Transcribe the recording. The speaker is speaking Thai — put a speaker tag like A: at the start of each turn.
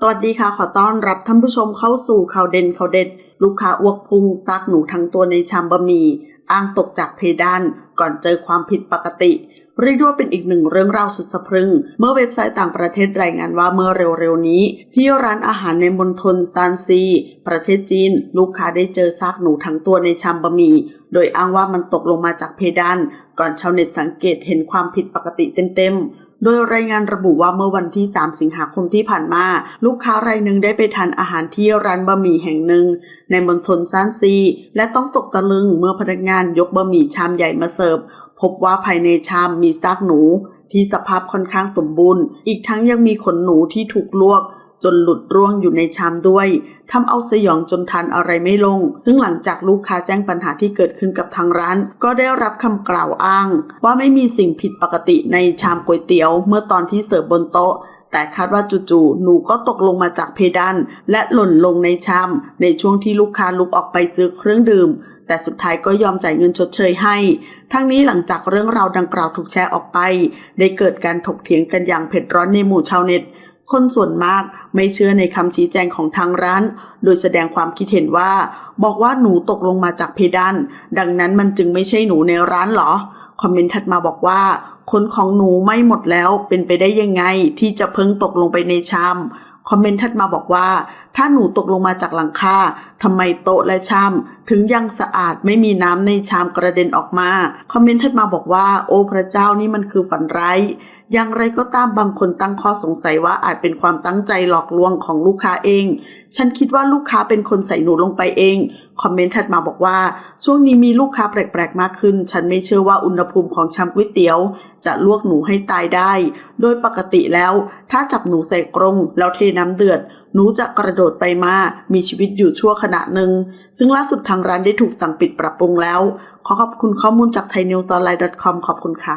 A: สวัสดีค่ะ ขอต้อนรับท่านผู้ชมเข้าสู่ข่าวเด่นข่าวเด็ด ลูกค้าอ้วกพุงซากหนูทั้งตัวในชามบะหมี่ อ้างตกจากเพดานก่อนเจอความผิดปกติ เรียกได้ว่าเป็นอีกหนึ่งเรื่องราวสุดสะพรึง เมื่อเว็บไซต์ต่างประเทศรายงานว่าเมื่อเร็วๆนี้ ที่ร้านอาหารในมณฑลซานซี ประเทศจีน ลูกค้าได้เจอซากหนูทั้งตัวในชามบะหมี่ โดยอ้างว่ามันตกลงมาจากเพดาน ก่อนชาวเน็ตสังเกตเห็นความผิดปกติเต็มๆ โดยรายงานระบุว่าเมื่อวันที่ 3 สิงหาคมที่ผ่านมา ลูกค้ารายหนึ่งได้ไปทานอาหารที่ร้านบะหมี่แห่งหนึ่ง ในมณฑลซานซี และต้องตกตะลึงเมื่อพนักงานยกบะหมี่ชามใหญ่มาเสิร์ฟ พบว่าภายในชามมีซากหนู ที่สภาพค่อนข้างสมบูรณ์ อีกทั้งยังมีขนหนูที่ถูกลวก จนหลุดร่วงอยู่ในชามด้วยทำเอาสยองจนทานอะไรไม่ลง ซึ่งหลังจากลูกค้าแจ้งปัญหาที่เกิดขึ้นกับทางร้าน ก็ได้รับคำกล่าวอ้าง ว่าไม่มีสิ่งผิดปกติในชามก๋วยเตี๋ยว เมื่อตอนที่เสิร์ฟบนโต๊ะแต่คาดว่าจู่ๆ หนูก็ตกลงมาจากเพดานและหล่นลงในชามในช่วงที่ลูกค้าลุกออกไปซื้อเครื่องดื่ม แต่สุดท้ายก็ยอมจ่ายเงินชดเชยให้ ทั้งนี้หลังจากเรื่องราวดังกล่าวถูกแชร์ออกไป ได้เกิดการถกเถียงกันอย่างเผ็ดร้อนในหมู่ชาวเน็ต คนส่วนมากไม่เชื่อในคำชี้แจงของทางร้าน โดยแสดงความคิดเห็นว่า บอกว่าหนูตกลงมาจากเพดาน ดังนั้นมันจึงไม่ใช่หนูในร้านหรอ คอมเมนต์ถัดมาบอกว่าคนของหนูไม่หมดแล้วเป็นไปได้ยังไงที่จะเพิ่งตกลงไปในชาม คอมเมนต์ถัดมาบอกว่า ถ้าหนูตกลงมาจากหลังคาทำไมโต๊ะและชามถึงยังสะอาดไม่มีน้ำในชามกระเด็นออกมา คอมเมนต์ถัดมาบอกว่า โอ้พระเจ้านี่มันคือฝันร้ายอย่างไรก็ตามบางคนตั้งข้อสงสัยว่าอาจเป็นความตั้งใจหลอกลวงของลูกค้าเอง ฉันคิดว่าลูกค้าเป็นคนใส่หนูลงไปเอง คอมเมนต์ถัดมาบอกว่า ช่วงนี้มีลูกค้าแปลกๆ มากขึ้น ฉันไม่เชื่อว่าอุณหภูมิของชามก๋วยเตี๋ยว จะลวกหนูให้ตายได้ โดยปกติแล้ว ถ้าจับหนูใส่กรงแล้วเทน้ำเดือด หนูจะกระโดดไปมา มีชีวิตอยู่ชั่วขณะหนึ่ง ซึ่งล่าสุดทางร้านได้ถูกสั่งปิดปรับปรุงแล้ว ขอขอบคุณข้อมูลจาก thainews online com ขอบคุณค่ะ